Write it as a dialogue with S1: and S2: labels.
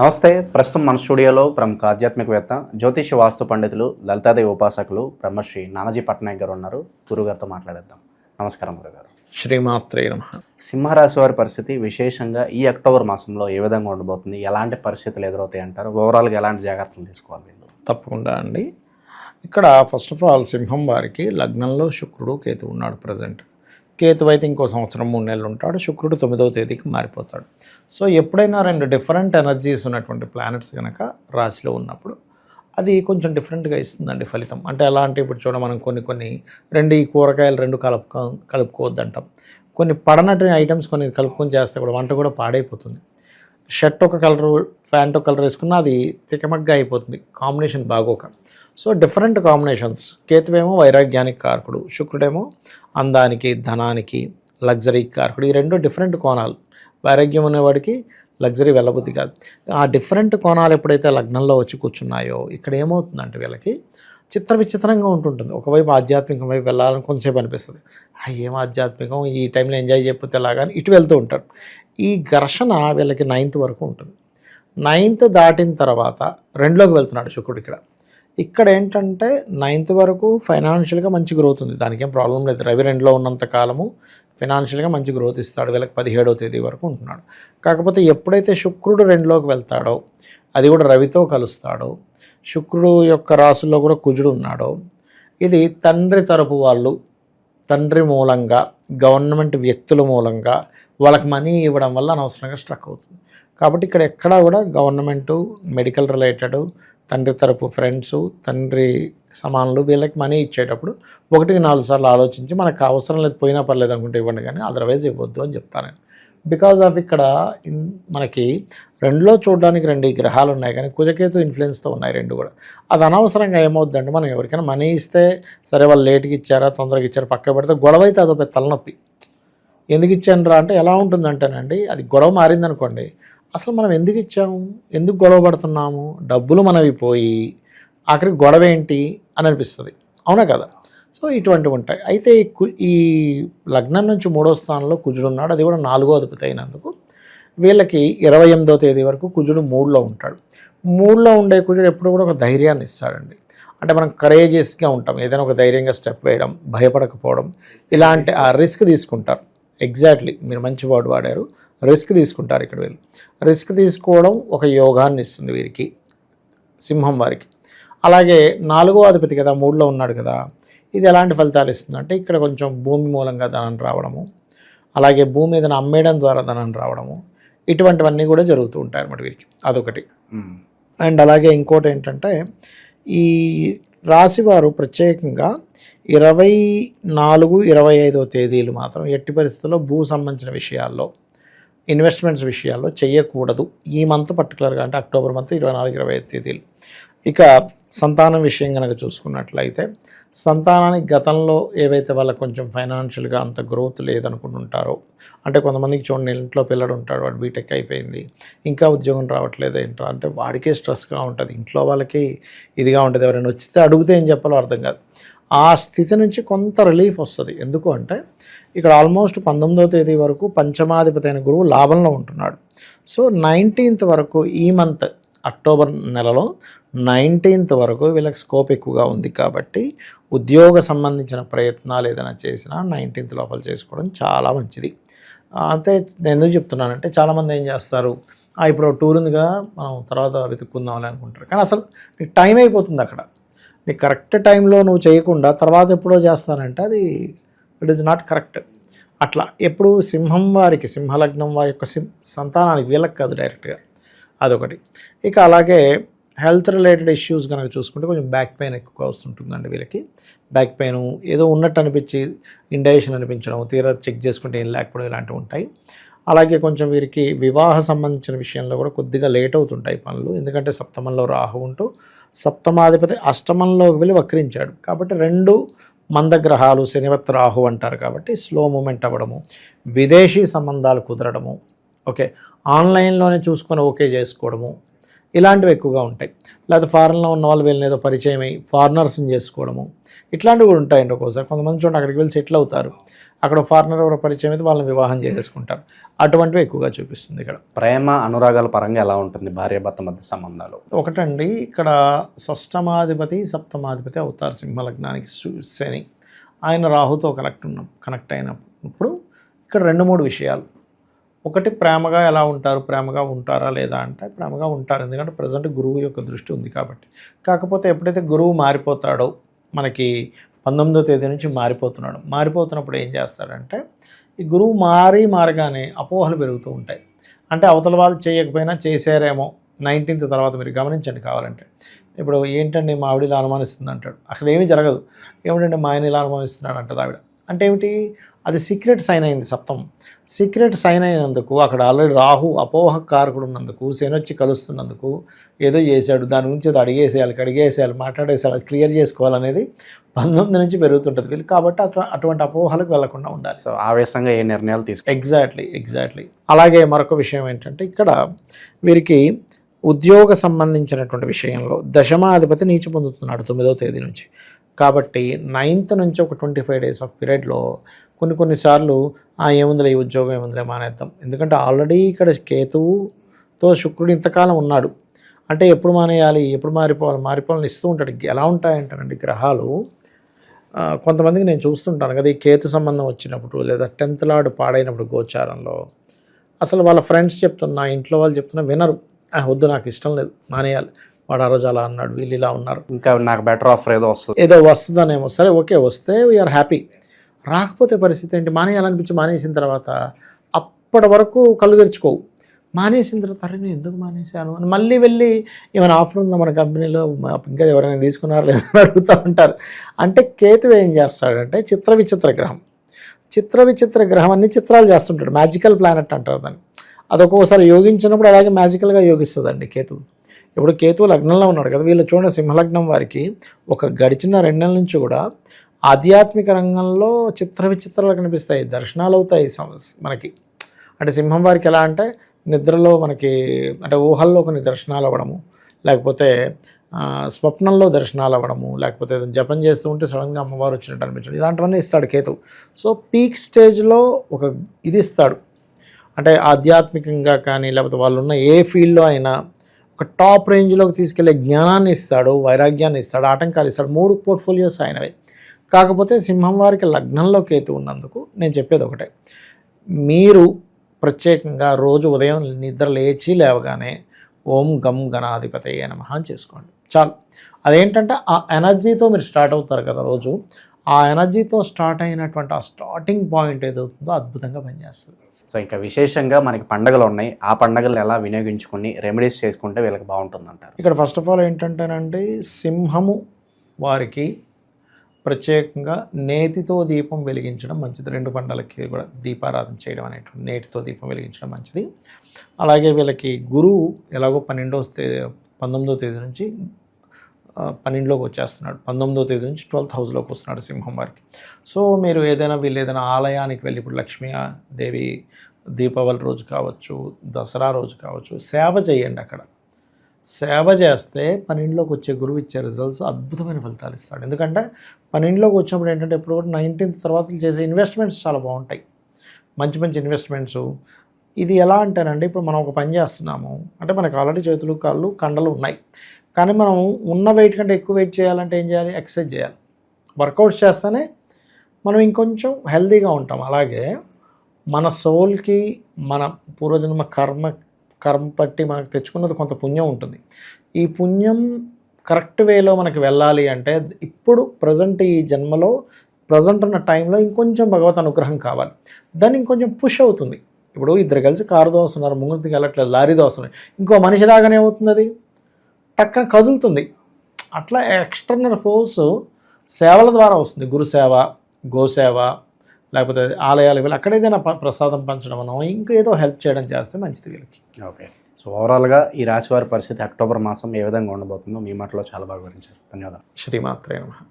S1: నమస్తే ప్రస్తుతం మన స్టూడియోలో ప్రముఖ ఆధ్యాత్మికవేత్త జ్యోతిష వాస్తు పండితులు లలితాదేవి ఉపాసకులు బ్రహ్మశ్రీ నానాజీ పట్నాయక్ గారు ఉన్నారు. గురుగారితో మాట్లాడేద్దాం. నమస్కారం గురుగారు
S2: శ్రీమాత్రే నమ.
S1: సింహరాశి వారి పరిస్థితి విశేషంగా ఈ అక్టోబర్ మాసంలో ఏ విధంగా ఉండబోతుంది? ఎలాంటి పరిస్థితులు ఎదురవుతాయి అంటారు? ఓవరాల్గా ఎలాంటి జాగ్రత్తలు తీసుకోవాలి వీళ్ళు
S2: తప్పకుండా అండి. ఇక్కడ ఫస్ట్ ఆఫ్ ఆల్ సింహం వారికి లగ్నంలో శుక్రుడు కేతు ఉన్నాడు ప్రజెంట్ కేతు అయితే ఇంకో సంవత్సరం మూడు నెలలు ఉంటాడు. శుక్రుడు తొమ్మిదవ తేదీకి మారిపోతాడు. సో ఎప్పుడైనా రెండు డిఫరెంట్ ఎనర్జీస్ ఉన్నటువంటి ప్లానెట్స్ కనుక రాశిలో ఉన్నప్పుడు అది కొంచెం డిఫరెంట్గా ఇస్తుందండి ఫలితం. అంటే ఎలా అంటే ఇప్పుడు చూడ మనం కొన్ని కొన్ని రెండు ఈ కూరగాయలు రెండు కలుపుకో కలుపుకోవద్దంటాం. కొన్ని పడనటువంటి ఐటమ్స్ కొన్ని కలుపుకొని చేస్తే కూడా వంట కూడా పాడైపోతుంది. షర్ట్ ఒక కలర్ ప్యాంట్ ఒక కలర్ వేసుకున్నా అది తికమగ్గా అయిపోతుంది. కాంబినేషన్ బాగోక. So different combinations. కేతువేమో వైరాగ్యానికి కారకుడు శుక్రుడేమో అందానికి ధనానికి లగ్జరీ కారకుడు ఈ రెండు డిఫరెంట్ కోణాలు. వైరాగ్యం ఉన్నవాడికి లగ్జరీ వెళ్ళబుద్ధి కాదు. ఆ డిఫరెంట్ కోణాలు ఎప్పుడైతే లగ్నంలో వచ్చి కూర్చున్నాయో ఇక్కడ ఏమవుతుందంటే వీళ్ళకి చిత్ర విచిత్రంగా ఉంటుంటుంది. ఒకవైపు ఆధ్యాత్మికం వైపు వెళ్ళాలని కొంతసేపు అనిపిస్తుంది. ఏం ఆధ్యాత్మికం? ఈ టైంలో ఎంజాయ్ చేయకపోతే ఎలాగని అని ఇటు వెళ్తూ ఉంటారు. ఈ ఘర్షణ వీళ్ళకి నైన్త్ వరకు ఉంటుంది. నైన్త్ దాటిన తర్వాత రెండులోకి వెళ్తున్నాడు శుక్రుడు ఇక్కడ. ఇక్కడ ఏంటంటే నైన్త్ వరకు ఫైనాన్షియల్గా మంచి గ్రోత్ ఉంది. దానికి ఏం ప్రాబ్లం లేదు. రవి రెండులో ఉన్నంత కాలము ఫైనాన్షియల్గా మంచి గ్రోత్ ఇస్తాడు. వీళ్ళకి పదిహేడవ తేదీ వరకు ఉంటున్నాడు. కాకపోతే ఎప్పుడైతే శుక్రుడు రెండులోకి వెళ్తాడో అది కూడా రవితో కలుస్తాడో. శుక్రుడు యొక్క రాసుల్లో కూడా కుజుడు ఉన్నాడో. ఇది తండ్రి తరపు వాళ్ళు తండ్రి మూలంగా గవర్నమెంట్ వ్యక్తుల మూలంగా వాళ్ళకి మనీ ఇవ్వడం వల్ల అనవసరంగా స్ట్రక్ అవుతుంది. కాబట్టి ఇక్కడ ఎక్కడా కూడా గవర్నమెంటు మెడికల్ రిలేటెడ్ తండ్రి తరపు ఫ్రెండ్స్ తండ్రి సమానులు వీళ్ళకి మనీ ఇచ్చేటప్పుడు ఒకటికి నాలుగు సార్లు ఆలోచించి మనకు అవసరం లేదు పోయినా పర్లేదు అనుకుంటే ఇవ్వండి కానీ అదర్వైజ్ ఇవ్వద్దు అని చెప్తాను బికాజ్ ఆఫ్ ఇక్కడ మనకి రెండులో చూడడానికి రెండు గ్రహాలు ఉన్నాయి కానీ కుజకేతు ఇన్ఫ్లుయెన్స్తో ఉన్నాయి రెండు కూడా. అది అనవసరంగా ఏమవుద్దంటే మనం ఎవరికైనా మనీ ఇస్తే సరే వాళ్ళు లేట్కి ఇచ్చారా తొందరగా ఇచ్చారా పక్క పెడితే గొడవ అయితే అదొక తలనొప్పి. ఎందుకు ఇచ్చాను రా అంటే ఎలా ఉంటుందంటేనండి అది గొడవ మారిందనుకోండి అసలు మనం ఎందుకు ఇచ్చాము? ఎందుకు గొడవ పడుతున్నాము? డబ్బులు మనవి పోయి ఆఖరికి గొడవ ఏంటి అని అనిపిస్తుంది. అవునా కదా? సో ఇటువంటివి ఉంటాయి. అయితే ఈ కు ఈ లగ్నం నుంచి మూడో స్థానంలో కుజుడు ఉన్నాడు. అది కూడా నాలుగో అధిపతి అయినందుకు వీళ్ళకి ఇరవై ఎనిమిదో తేదీ వరకు కుజుడు మూడులో ఉంటాడు. మూడులో ఉండే కుజుడు ఎప్పుడు కూడా ఒక ధైర్యాన్ని ఇస్తాడండి. అంటే మనం కరేజియస్గా ఉంటాం. ఏదైనా ఒక ధైర్యంగా స్టెప్ వేయడం భయపడకపోవడం ఇలాంటి ఆ రిస్క్ తీసుకుంటారు. ఎగ్జాక్ట్లీ మీరు మంచి వర్డ్ వాడారు. రిస్క్ తీసుకుంటారు ఇక్కడ వీళ్ళు. రిస్క్ తీసుకోవడం ఒక యోగాన్ని ఇస్తుంది వీరికి సింహం వారికి. అలాగే నాలుగో అధిపతి కదా మూడులో ఉన్నాడు కదా ఇది ఎలాంటి ఫలితాలు ఇస్తుందంటే ఇక్కడ కొంచెం భూమి మూలంగా ధనం రావడము అలాగే భూమి ఏదైనా అమ్మేయడం ద్వారా ధనం రావడము ఇటువంటివన్నీ కూడా జరుగుతూ ఉంటాయి అన్నమాట వీరికి. అదొకటి. అండ్ అలాగే ఇంకోటి ఏంటంటే ఈ రాశివారు ప్రత్యేకంగా ఇరవై నాలుగు ఇరవై ఐదో తేదీలు మాత్రం ఎట్టి పరిస్థితుల్లో భూ సంబంధించిన విషయాల్లో ఇన్వెస్ట్మెంట్స్ విషయాల్లో చేయకూడదు ఈ మంత్ పర్టికులర్గా అంటే అక్టోబర్ మంత్ ఇరవై నాలుగు ఇరవై ఐదు తేదీలు. ఇక సంతానం విషయం కనుక చూసుకున్నట్లయితే సంతానానికి గతంలో ఏవైతే వాళ్ళకి కొంచెం ఫైనాన్షియల్గా అంత గ్రోత్ లేదనుకుంటుంటారో అంటే కొంతమందికి చూడండి ఇంట్లో పిల్లడు ఉంటాడు వాడు బీటెక్ అయిపోయింది ఇంకా ఉద్యోగం రావట్లేదు ఏంట్రా అంటే వాడికే స్ట్రెస్గా ఉంటుంది ఇంట్లో వాళ్ళకి ఇదిగా ఉంటుంది ఎవరైనా వచ్చితే అడిగితే ఏం చెప్పాలో అర్థం కాదు. ఆ స్థితి నుంచి కొంత రిలీఫ్ వస్తుంది. ఎందుకు అంటే ఇక్కడ ఆల్మోస్ట్ పంతొమ్మిదవ తేదీ వరకు పంచమాధిపతి అయిన గురువు లాభంలో ఉంటున్నాడు. సో నైన్టీన్త్ వరకు ఈ మంత్ అక్టోబర్ నెలలో నైన్టీన్త్ వరకు వీళ్ళకి స్కోప్ ఎక్కువగా ఉంది కాబట్టి ఉద్యోగ సంబంధించిన ప్రయత్నాలు ఏదైనా చేసినా నైన్టీన్త్ లోపల చేసుకోవడం చాలా మంచిది. అంతే నేను ఎందుకు చెప్తున్నానంటే చాలామంది ఏం చేస్తారు ఇప్పుడు టూర్ ఉందిగా మనం తర్వాత వెతుక్కుందామని అనుకుంటారు. కానీ అసలు నీకు టైం అయిపోతుంది అక్కడ. నీకు కరెక్ట్ టైంలో నువ్వు చేయకుండా తర్వాత ఎప్పుడో చేస్తానంటే అది ఇట్ ఈస్ నాట్ కరెక్ట్ అట్లా ఎప్పుడు సింహం వారికి సింహలగ్నం వారి యొక్క సింహ సంతానానికి వీళ్ళకి కాదు డైరెక్ట్గా. అదొకటి. ఇక అలాగే హెల్త్ రిలేటెడ్ ఇష్యూస్ కనుక చూసుకుంటే కొంచెం బ్యాక్ పెయిన్ ఎక్కువ వస్తుంటుందండి వీళ్ళకి. బ్యాక్ పెయిన్ ఏదో ఉన్నట్టు అనిపించి ఇండైజేషన్ అనిపించడం తీరా చెక్ చేసుకుంటే ఏం లేకపోవడం ఇలాంటివి ఉంటాయి. అలాగే కొంచెం వీరికి వివాహ సంబంధించిన విషయంలో కూడా కొద్దిగా లేట్ అవుతుంటాయి పనులు. ఎందుకంటే సప్తమంలో రాహు ఉంటూ సప్తమాధిపతి అష్టమంలోకి వెళ్ళి వక్రించాడు. కాబట్టి రెండు మందగ్రహాలు శనివత్ రాహు అంటారు కాబట్టి స్లో మూమెంట్ అవ్వడము విదేశీ సంబంధాలు కుదరడము ఓకే. ఆన్లైన్లోనే చూసుకొని ఓకే చేసుకోవడము ఇలాంటివి ఎక్కువగా ఉంటాయి. లేకపోతే ఫారెన్లో ఉన్న వాళ్ళు వీళ్ళని ఏదో పరిచయం అయ్యి ఫారినర్స్ని చేసుకోవడము. ఇట్లాంటివి కూడా ఉంటాయండి ఒక్కోసారి. కొంతమంది చూడండి అక్కడికి వెళ్ళి సెటిల్ అవుతారు. అక్కడ ఫారినర్ ఎవరో పరిచయం అయితే వాళ్ళని వివాహం చేసేసుకుంటారు. అటువంటివి ఎక్కువగా చూపిస్తుంది ఇక్కడ.
S1: ప్రేమ అనురాగాల పరంగా ఎలా ఉంటుంది? భార్యాభర్త మధ్య సంబంధాలు.
S2: ఒకటండి ఇక్కడ షష్టమాధిపతి సప్తమాధిపతి అవుతారు సింహలగ్నానికి శని. ఆయన రాహుతో కనెక్ట్ ఉన్న కనెక్ట్ అయినప్పుడు ఇక్కడ రెండు మూడు విషయాలు. ఒకటి ప్రేమగా ఎలా ఉంటారు? ప్రేమగా ఉంటారా లేదా అంటే ప్రేమగా ఉంటారు. ఎందుకంటే ప్రజెంట్ గురువు యొక్క దృష్టి ఉంది కాబట్టి. కాకపోతే ఎప్పుడైతే గురువు మారిపోతాడో మనకి పంతొమ్మిదో తేదీ నుంచి మారిపోతున్నాడు. మారిపోతున్నప్పుడు ఏం చేస్తాడంటే ఈ గురువు మారి మారగానే అపోహలు పెరుగుతూ ఉంటాయి. అంటే అవతల వాళ్ళు చేయకపోయినా చేశారేమో నైన్టీన్త్ తర్వాత మీరు గమనించండి కావాలంటే. ఇప్పుడు ఏంటండి మా ఆవిడ ఇలా అనుమానిస్తుంది అంటాడు అక్కడ ఏమీ జరగదు. ఏమిటండి మా ఆయన ఇలా అనుమానిస్తున్నాడు అంటది ఆవిడ. అంటే ఏమిటి? అది సీక్రెట్ సైన్ అయింది సప్తం సీక్రెట్ సైన్ అయినందుకు అక్కడ ఆల్రెడీ రాహు అపోహ కారకుడు ఉన్నందుకు శనొచ్చి కలుస్తున్నందుకు ఏదో చేశాడు. దాని గురించి అది అడిగేసేయాలి కడిగేసేయాలి మాట్లాడేసేయాలి అది క్లియర్ చేసుకోవాలనేది పంతొమ్మిది నుంచి పెరుగుతుంటుంది. వీళ్ళు కాబట్టి అటు- అటువంటి అపోహలకు వెళ్ళకుండా ఉండాలి.
S1: సో ఆవేశంగా ఏ నిర్ణయాలు తీసుకు
S2: ఎగ్జాక్ట్లీ ఎగ్జాక్ట్లీ అలాగే మరొక విషయం ఏంటంటే ఇక్కడ వీరికి ఉద్యోగ సంబంధించినటువంటి విషయంలో దశమాధిపతి నీచి పొందుతున్నాడు తొమ్మిదవ తేదీ నుంచి. కాబట్టి నైన్త్ నుంచి ఒక ట్వంటీ ఫైవ్ డేస్ ఆఫ్ పీరియడ్లో కొన్ని కొన్నిసార్లు ఆ ఏముందిలే ఈ ఉద్యోగం ఏముందిలే మానేద్దాం. ఎందుకంటే ఆల్రెడీ ఇక్కడ కేతువుతో శుక్రుడు ఇంతకాలం ఉన్నాడు. అంటే ఎప్పుడు మానేయాలి ఎప్పుడు మారిపోవాలి మారిపోవాలని ఇస్తూ ఉంటాడు. ఎలా ఉంటాయంటారండి గ్రహాలు కొంతమందికి నేను చూస్తుంటాను కదా ఈ కేతు సంబంధం వచ్చినప్పుడు లేదా టెన్త్ లాడ్ పాడైనప్పుడు గోచారంలో అసలు వాళ్ళ ఫ్రెండ్స్ చెప్తున్నా ఇంట్లో వాళ్ళు చెప్తున్నా వినరు. వద్దు నాకు ఇష్టం లేదు మానేయాలి. వాడు ఆ రోజు అలా అన్నాడు వీళ్ళు ఇలా ఉన్నారు.
S1: ఇంకా నాకు బెటర్ ఆఫర్ ఏదో వస్తుంది.
S2: ఏదో వస్తుందనేమో. సరే ఓకే వస్తే వీఆర్ హ్యాపీ రాకపోతే పరిస్థితి ఏంటి? మానేయాలనిపించి మానేసిన తర్వాత అప్పటి వరకు కళ్ళు తెరుచుకోవు. మానేసిన తర్వాత అరే నేను ఎందుకు మానేశాను? అని మళ్ళీ వెళ్ళి ఏమైనా ఆఫర్ ఉందా మన కంపెనీలో? ఇంకా ఎవరైనా తీసుకున్నారా లేదా అని అడుగుతూ ఉంటారు. అంటే కేతు ఏం చేస్తాడంటే చిత్ర విచిత్ర గ్రహం. చిత్ర విచిత్ర గ్రహం అన్ని చిత్రాలు చేస్తుంటాడు. మ్యాజికల్ ప్లానెట్ అంటారు దాన్ని. అది ఒక్కొక్కసారి యోగించినప్పుడు అలాగే మ్యాజికల్గా యోగిస్తుందండి కేతు ఇప్పుడు కేతు లగ్నంలో ఉన్నాడు కదా వీళ్ళు చూడండి సింహలగ్నం వారికి ఒక గడిచిన రెండు నెలల నుంచి కూడా ఆధ్యాత్మిక రంగంలో చిత్ర విచిత్రాలు కనిపిస్తాయి దర్శనాలు అవుతాయి మనకి. అంటే సింహం వారికి ఎలా అంటే నిద్రలో మనకి అంటే ఊహల్లో కొన్ని దర్శనాలు అవ్వడము లేకపోతే స్వప్నంలో దర్శనాలు అవ్వడము లేకపోతే ఏదైనా జపం చేస్తూ ఉంటే సడన్గా అమ్మవారు వచ్చినట్టు అనిపించడం ఇలాంటివన్నీ ఇస్తాడు కేతు సో పీక్ స్టేజ్లో ఒక ఇది ఇస్తాడు. అంటే ఆధ్యాత్మికంగా కానీ లేకపోతే వాళ్ళు ఉన్న ఏ ఫీల్డ్లో అయినా ఒక టాప్ రేంజ్లోకి తీసుకెళ్ళే జ్ఞానాన్ని ఇస్తాడు వైరాగ్యాన్ని ఇస్తాడు ఆటంకాలు ఇస్తాడు. మూడు పోర్ట్ఫోలియోస్ ఆయనవే. కాకపోతే సింహం వారికి లగ్నంలో కేతు ఉన్నందుకు నేను చెప్పేది ఒకటే. మీరు ప్రత్యేకంగా రోజు ఉదయం నిద్ర లేచి లేవగానే ఓం గం గణాధిపతి నమ అని చేసుకోండి. చాలు. అదేంటంటే ఆ ఎనర్జీతో మీరు స్టార్ట్ అవుతారు కదా రోజు. ఆ ఎనర్జీతో స్టార్ట్ అయినటువంటి ఆ స్టార్టింగ్ పాయింట్ ఏదవుతుందో అద్భుతంగా పనిచేస్తుంది.
S1: సో ఇంకా విశేషంగా మనకి పండగలు ఉన్నాయి. ఆ పండగలు ఎలా వినియోగించుకొని రెమెడీస్ చేసుకుంటే వీళ్ళకి బాగుంటుంది అంటారు
S2: ఇక్కడ ఫస్ట్ ఆఫ్ ఆల్ ఏంటంటేనండి సింహము వారికి ప్రత్యేకంగా నేతితో దీపం వెలిగించడం మంచిది. రెండు పంటలకి కూడా దీపారాధన చేయడం అనేటువంటి నేతితో దీపం వెలిగించడం మంచిది. అలాగే వీళ్ళకి గురువు ఎలాగో పన్నెండవ పంతొమ్మిదవ తేదీ నుంచి పన్నెండులోకి వచ్చేస్తున్నాడు. పంతొమ్మిదో తేదీ నుంచి ట్వెల్త్ హౌస్లోకి వస్తున్నాడు సింహం వారికి. సో మీరు ఏదైనా వీళ్ళు ఏదైనా ఆలయానికి వెళ్ళి ఇప్పుడు లక్ష్మీ దేవి దీపావళి రోజు కావచ్చు దసరా రోజు కావచ్చు సేవ చేయండి అక్కడ. సేవ చేస్తే పన్నెండులోకి వచ్చే గురువు ఇచ్చే రిజల్ట్స్ అద్భుతమైన ఫలితాలు ఇస్తాడు. ఎందుకంటే పన్నెండులోకి వచ్చినప్పుడు ఏంటంటే ఇప్పుడు కూడా నైన్టీన్త్ తర్వాత చేసే ఇన్వెస్ట్మెంట్స్ చాలా బాగుంటాయి. మంచి మంచి ఇన్వెస్ట్మెంట్స్ ఇది ఎలా అంటేనండి ఇప్పుడు మనం ఒక పని చేస్తున్నాము అంటే మనకు ఆల్రెడీ చేతులు కాళ్ళు కండలు ఉన్నాయి. కానీ మనం ఉన్న వెయిట్ కంటే ఎక్కువ వెయిట్ చేయాలంటే ఏం చేయాలి? ఎక్సర్సైజ్ చేయాలి. వర్కౌట్స్ చేస్తేనే మనం ఇంకొంచెం హెల్దీగా ఉంటాం. అలాగే మన సోల్కి మన పూర్వజన్మ కర్మ కర్మ పట్టి మనకు తెచ్చుకున్నది కొంత పుణ్యం ఉంటుంది. ఈ పుణ్యం కరెక్ట్ వేలో మనకి వెళ్ళాలి అంటే ఇప్పుడు ప్రజెంట్ ఈ జన్మలో ప్రజెంట్ ఉన్న టైంలో ఇంకొంచెం భగవత్ అనుగ్రహం కావాలి. దాన్ని ఇంకొంచెం పుష్ అవుతుంది. ఇప్పుడు ఇద్దరు కలిసి కారు దోస్తున్నారు. ముంగుతికి వెళ్ళట్లేదు. లారీ దోస్తున్నారు. ఇంకో మనిషి రాగానే అవుతుంది అది. టక్కన కదులుతుంది. అట్లా ఎక్స్టర్నల్ ఫోర్స్ సేవల ద్వారా వస్తుంది. గురుసేవ గోసేవ లేకపోతే ఆలయాలు వీళ్ళు అక్కడ ఏదైనా ప- ప్రసాదం పంచడం ఇంకేదో హెల్ప్ చేయడం చేస్తే మంచిది వీళ్ళకి.
S1: ఓకే. సో ఓవరాల్గా ఈ రాశి వారి పరిస్థితి అక్టోబర్ మాసం ఏ విధంగా ఉండబోతుందో మీ మాటలో చాలా బాగా వివరించారు. ధన్యవాదాలు.
S2: శ్రీమాత్రే నమః.